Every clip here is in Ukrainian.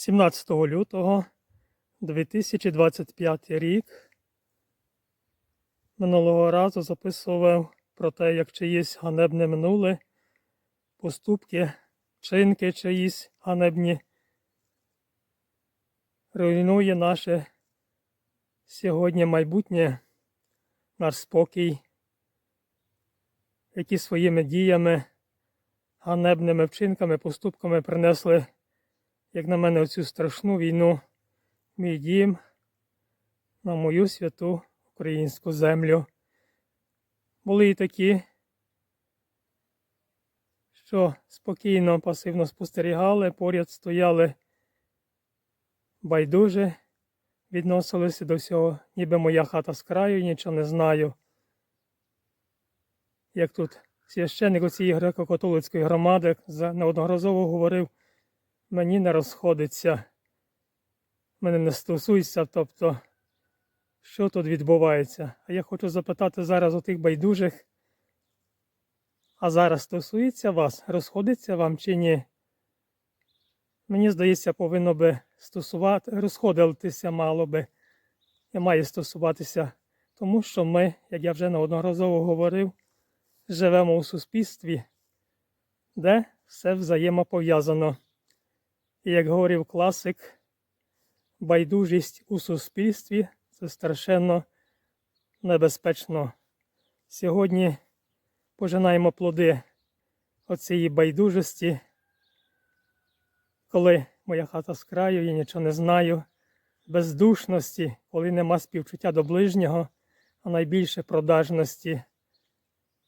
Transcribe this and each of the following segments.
17 лютого 2025 рік. Минулого разу записував про те, як чиїсь ганебне минуле, поступки, вчинки чиїсь ганебні руйнує наше сьогодні майбутнє, наш спокій, які своїми діями, ганебними вчинками, поступками принесли, як на мене, оцю страшну війну, мій дім, на мою святу українську землю. Були і такі, що спокійно, пасивно спостерігали, поряд стояли байдуже, відносилися до всього, ніби моя хата з краю, нічого не знаю. Як тут священник цієї греко-католицької громади неодноразово говорив, мені не розходиться, мене не стосується, тобто, що тут відбувається. А я хочу запитати зараз у тих байдужих, а зараз стосується вас, розходиться вам чи ні? Мені здається, повинно би стосувати, розходитися мало би, і має стосуватися, тому що ми, як я вже неодноразово говорив, живемо у суспільстві, де все взаємопов'язано. І як говорив класик, байдужість у суспільстві це страшенно небезпечно. Сьогодні пожинаємо плоди оцієї байдужості, коли моя хата з краю, я нічого не знаю, бездушності, коли нема співчуття до ближнього, а найбільше продажності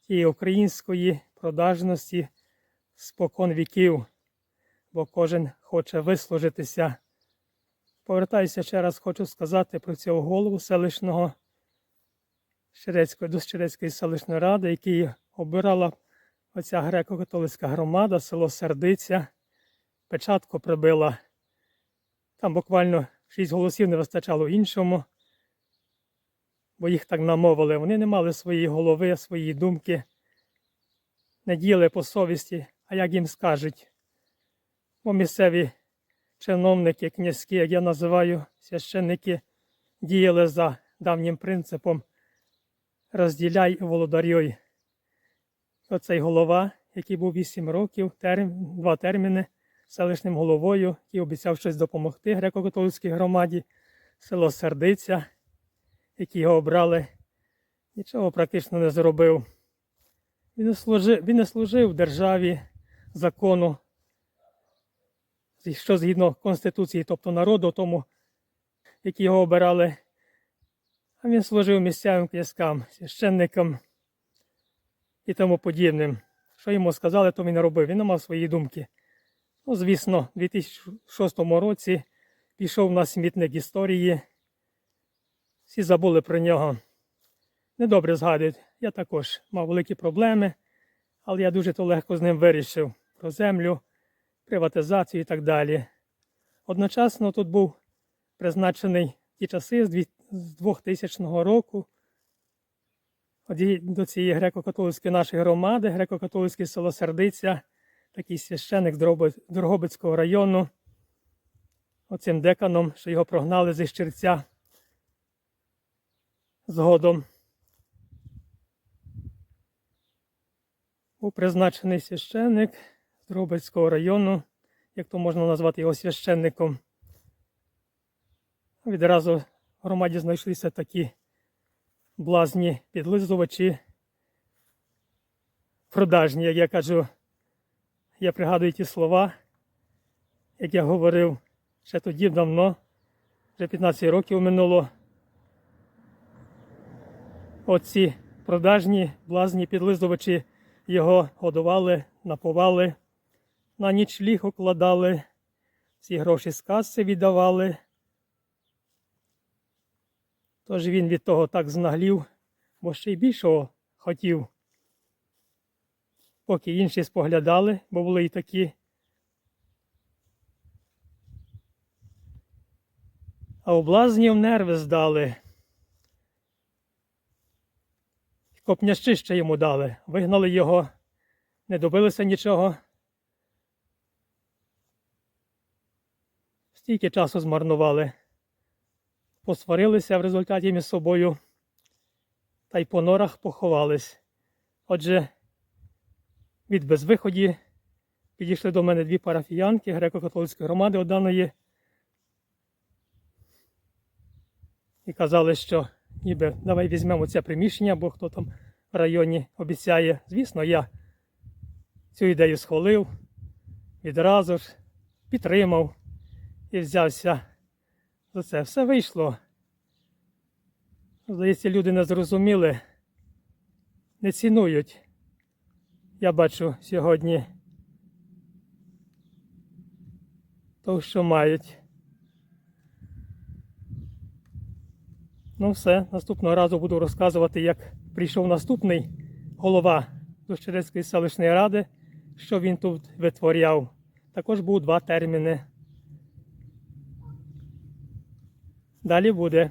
тієї української продажності спокон віків, бо кожен хоче вислужитися. Повертаюся ще раз, хочу сказати про цього голову селищного Щерецької, до Щерецької селищної ради, який обирала оця греко-католицька громада, село Сердиця. Печатку прибила. Там буквально шість голосів не вистачало іншому, бо їх так намовили. Вони не мали своєї голови, своєї думки, не діяли по совісті, а як їм скажуть. Бо місцеві чиновники, князькі, як я називаю, священники, діяли за давнім принципом розділяй володарюй. Оцей голова, який був 8 років, терм, два терміни селищним головою, який обіцяв щось допомогти греко-католицькій громаді, село Сердиця, які його обрали, нічого практично не зробив. Він не служив, він не служив державі, закону, що згідно Конституції, тобто народу, тому, які його обирали. А він служив місцевим князькам, священникам і тому подібним. Що йому сказали, то він робив. Він не мав свої думки. Ну, звісно, у 2006 році пішов на смітник історії. Всі забули про нього. Недобре згадують. Я також мав великі проблеми, але я дуже то легко з ним вирішив про землю, приватизацію і так далі. Одночасно тут був призначений ті часи з 2000 року до цієї греко-католицької нашої громади, греко-католицьке село Сердиця, такий священик Дрогобицького району, оцим деканом, що його прогнали зі Щирця згодом. Був призначений священник з району, як то можна назвати його священником. Відразу в громаді знайшлися такі блазні підлизувачі, продажні, як я кажу. Я пригадую ті слова, як я говорив ще тоді давно, вже 15 років минуло. Оці продажні, блазні підлизувачі його годували, напували, на нічліг укладали, ці гроші з каси віддавали. Тож він від того так знаглів, бо ще й більшого хотів. Поки інші споглядали, бо були і такі. А у блазнів нерви здали. Копнящи ще йому дали, вигнали його, не добилися нічого. Стільки часу змарнували. Посварилися в результаті між собою та й по норах поховались. Отже, від безвиході підійшли до мене дві парафіянки греко-католицької громади Оданої і казали, що ніби давай візьмемо це приміщення, бо хто там в районі обіцяє. Звісно, я цю ідею схвалив, відразу ж підтримав і взявся за це. Все вийшло. Здається, люди не зрозуміли, не цінують. Я бачу сьогодні то, що мають. Ну, все, наступного разу буду розказувати, як прийшов наступний голова Дощерецької селищної ради, що він тут витворяв. Також був два терміни. Далі буде.